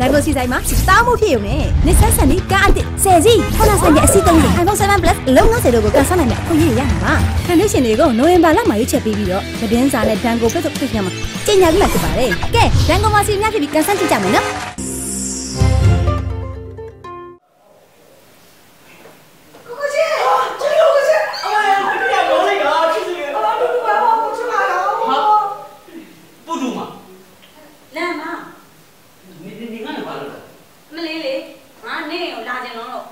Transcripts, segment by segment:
ဒန်ကိုစီဆိုင်မှာတောင်းမှုဖြစ်ရုံနဲ့နှစ်ဆက်ဆန်ဒီကားအစ်ဆယ်စီခဏဆိုင်ရဲ့အစီအသုံးတွေ iPhone 7 Plus လုံးလုံးဆယ်တို့ကိုကန်ဆယ်နိုင်တဲ့အခွင့်အရေးရမှာပါခန္ဓာရှင်တွေကိုနိုဝင်ဘာလမှာရွေးချယ်ပေးပြီးတော့သတင်းစာနဲ့ဒန်ကိုပြတ်တော့ပြညမှာကျင်းညာပြီးမှဖြစ်ပါတယ်ကဲဒန်ကိုမှာစီများဖြစ်ပြီးကန်ဆယ်ကြည့်ကြမယ်နော် ငါနေကိုလာကြင်လုံးလို့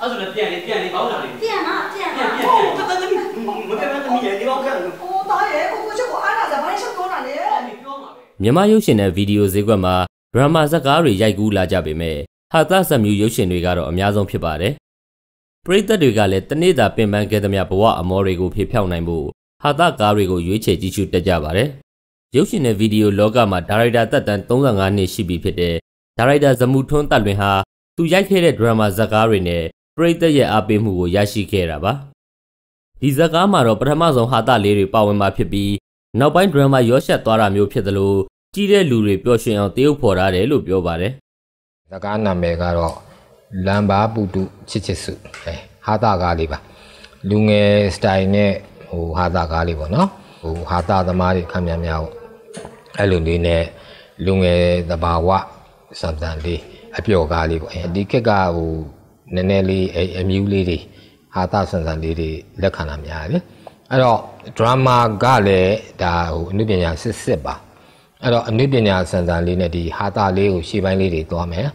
အဲ့ဆိုလည်းပြန်လေပြန်လေဘောင်းလာလေပြန်မပြန်မပြန်ပြန်ပြန်တတ်တယ်မမပြန်မတမီးလေဒီဘောက်ခံလို့ဟိုသားရဲ့ကိုကိုချစ်ကိုအားနာစဘာရှောက်တော့တာလဲအဲ့ဒီပြောမှာပဲမြန်မာရုပ်ရှင်တဲ့ဗီဒီယိုဈေးကွက်မှာဒရမာဇာတ်ကားတွေရိုက်ကူးလာကြပေမဲ့ဟာသဇက်မြူရုပ်ရှင်တွေကတော့အများဆုံးဖြစ်ပါတယ်။ပရိသတ်တွေကလည်းတနေ့တာပင်ပန်းခဲ့သမျှဘဝအမောတွေကိုဖေဖြောက်နိုင်ဖို့ဟာသကားတွေကိုရွေးချယ်ကြည့်ရှုတက်ကြပါတယ်။ရုပ်ရှင်တဲ့ဗီဒီယိုလောကမှာဒါရိုက်တာသက်တမ်း35နှစ်ရှိပြီဖြစ်တဲ့ဒါရိုက်တာဇမူထွန်းတက်လွင်ဟာ သူရိုက်ခဲ့တဲ့ဒရမာဇာတ်ကားတွေနဲ့ပရိသတ်ရဲ့အားပေးမှုကိုရရှိခဲ့တာပါ။ဒီဇာတ်ကားမှာတော့ပထမဆုံးဟာသလေးတွေပါဝင်มาဖြစ်ပြီးနောက်ပိုင်းဒရမာရောရှက်သွားတာမျိုးဖြစ်သလိုကြီးတဲ့လူတွေပျော်ရွှင်အောင်တရုပ်ဖော်ထားတယ်လို့ပြောပါတယ်ဇကားနာမည်ကတော့လမ်ဘာပုတုချစ်ချစ်စုအဲဟာတာကားလေးပါလူငယ်စတိုင်နဲ့ဟိုဟာတာကားလေးပေါ့နော်ဟိုဟာတာသမားတွေခမ်းများများပေါ့အဲ့လိုလေးနဲ့လူငယ်သဘာဝစံတန်လေး အပျော်ကားလေးပေါ့အဲဒီခက်ကဟိုနည်းနည်းလေးအအမြူးလေးတွေဟာတာစံစံလေးတွေလက်ခံတာများတယ်အဲ့တော့ဒရမာကလည်းဒါဟိုအနုပညာစစ်စစ်ပါအဲ့တော့အနုပညာစံစံလေးနဲ့ဒီဟာတာလေးကိုရှေ့ပိုင်းလေးတွေသွားမယ်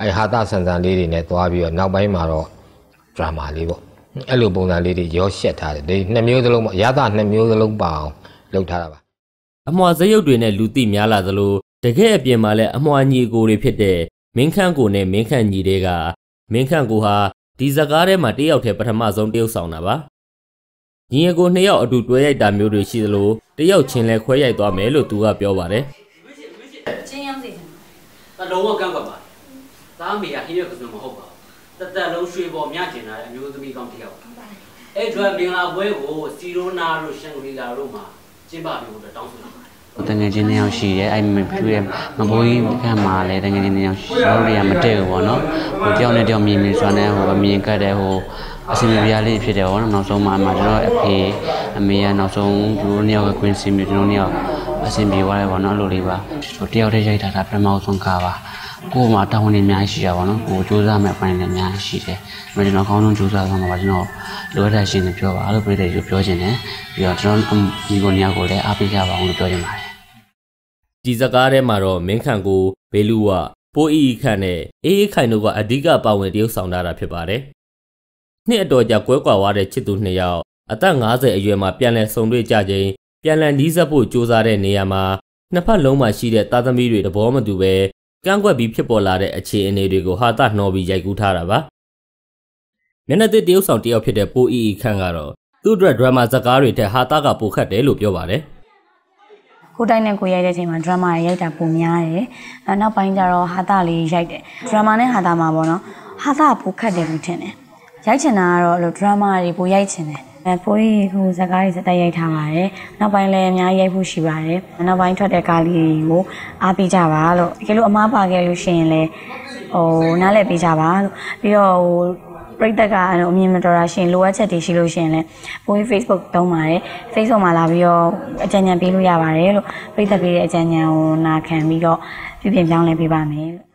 အဲဟာတာစံစံလေးတွေနဲ့သွားပြီးတော့နောက်ပိုင်းမှာတော့ဒရာမာလေးပေါ့အဲ့လိုပုံစံလေးတွေရောရှက်ထားတယ်ဒီနှစ်မျိုးသလုံးပေါ့ရတာနှစ်မျိုးသလုံးပါအောင်လုပ်ထားတာပါ။အမွှာဇရုပ်တွေနဲ့လူသိများလာသလိုတကယ်အပြင်မှာလည်းအမွှာညီကိုတွေဖြစ်တဲ့ မင်းခန့်ကိုနဲ့မင်းခန့်ညီတွေကမင်းခန့်ကိုဟာဒီဇကားထဲမှာတယောက်တည်းပထမဆုံးတယောက်ဆောင်တာပါ။ညီအကိုနှစ်ယောက်အတူတွဲရိုက်တာမျိုးတွေရှိသလိုတယောက်ချင်းလဲခွဲရိုက်သွားမယ်လို့သူကပြောပါတယ်။ဝစ်ချစ်ဝစ်ချစ်ချင်းရောက်စေချင်ဒါလုံးဝကန့်ကွက်ပါသားမေကဟင်းရကစုံမဟုတ်ပါဘူးတသက်လုံးရွှေပေါ်မြကျင်လာတဲ့အမျိုးသမီးကောင်းတစ်ယောက်အဲ့အတွက်မင်္ဂလာပွဲကိုစီရိုနာတို့ရှန်ဂရီလာတို့မှာကျင်းပပေးဖို့တောင်းဆိုတာပါတယ် တငယ်ချင်းနှစ်ယောက်ရှိတယ်အဲ့မပြူရဲ့မဘိုးကြီးခန့်မှာလည်းတငယ်ချင်းနှစ်ယောက်ရှိတော့တွေကမတည့်ဘူးပေါ့နော်ဟိုတယောက်နဲ့တယောက်မြင်မြင်စွာနဲ့ဟိုအမြင်ကတ်တယ်ဟိုအစင်ပြားလေးဖြစ်တယ်ပေါ့နော်နောက်ဆုံးမှာအမကျွန်တော်အဖေအမေကနောက်ဆုံးသူတို့နှစ်ယောက်ကကွင်းစင်ပြီးကျွန်တော်နှစ်ယောက်အစင်ပြေသွားတယ်ပေါ့နော်အဲ့လိုလေးပါဟိုတယောက်တည်းရိုက်ထားတာပထမဆုံးကားပါကို့မှာတောင်းဝင်နေအများကြီးရှိတာပေါ့နော်ကိုစူးစမ်းမဲ့အပိုင်းလည်းအများကြီးရှိတယ်ဒါပေမဲ့ကျွန်တော်အကောင်းဆုံးစူးစမ်းဆောင်တော့ကျွန်တော်လိုအပ်တဲ့ရှင်တွေပြောပါလို့ပြည်တယ်ကိုပြောချင်တယ်ပြီးတော့ကျွန်တော်ဒီကိုညောက်ကိုလည်းအားပေးကြပါအောင်လို့ပြောချင်ပါတယ် ဒီဇကားထဲမှာတော့မင်းခန့်ကိုဘေလူဝပိုးအီအီခန့်နဲ့အေးအေးခိုင်တို့ကအဓိကပါဝင်တရုပ်ဆောင်ထားတာဖြစ်ပါတယ်။နှစ်အတော်ကြာကွဲကွာသွားတဲ့ချစ်သူနှစ်ယောက်အသက်50အရွယ်မှာပြန်လည်ဆုံတွေ့ကြခြင်းပြန်လည်နီးစပ်ဖို့ကြိုးစားတဲ့နေရာမှာနှစ်ဖက်လုံးမှာရှိတဲ့သားသမီးတွေတဘောမတူပဲကန့်ကွက်ပြီးဖြစ်ပေါ်လာတဲ့အခြေအနေတွေကိုဟာတာနှောပြီးရိုက်ကူးထားတာပါ။မျက်နှာသစ်တရုပ်ဆောင်တယောက်ဖြစ်တဲ့ပိုးအီအီခန့်ကတော့သူ့အတွက်ဒရမာဇာတ်ကားတွေထက်ဟာတာကပိုခတ်တယ်လို့ပြောပါတယ်။ ကိုတိုင်းနဲ့ကိုရိုက်တဲ့အချိန်မှာဒရမာတွေရိုက်တာပုံများတယ်။အဲနောက်ပိုင်းကျတော့ဟာတာလေးရိုက်တယ်။ဒရမာနဲ့ဟာတာမှာပေါ့နော်။ဟာတာကပိုခတ်တယ်လို့ထင်တယ်။ရိုက်ချင်တာကတော့အဲ့လိုဒရမာတွေပိုရိုက်ချင်တယ်။အဲပိုကြီးဟိုဇာတ်ကားတွေစက်တက်ရိုက်ထားပါတယ်။နောက်ပိုင်းလည်းအများကြီးရိုက်ဖို့ရှိပါတယ်။နောက်ပိုင်းထွက်တဲ့ကားလေးတွေကိုအားပေးကြပါလို့တကယ်လို့အမားပါခဲ့လို့ရှိရင်လည်းဟိုနားလည်ပေးကြပါလို့ပြီးတော့ဟို ပရိသတ်ကအမြင်မတော်တာရှင်လိုအပ်ချက်တွေရှိလို့ရှင်လဲပိုပြီး Facebook တုံးပါတယ် Facebook မှာလာပြီးတော့အကြံဉာဏ်ပေးလို့ရပါတယ်လို့ပရိသတ်ပေးတဲ့အကြံဉာဏ်ကိုနာခံပြီးတော့ပြုပြင်ပြောင်းလဲပေးပါမယ်လို့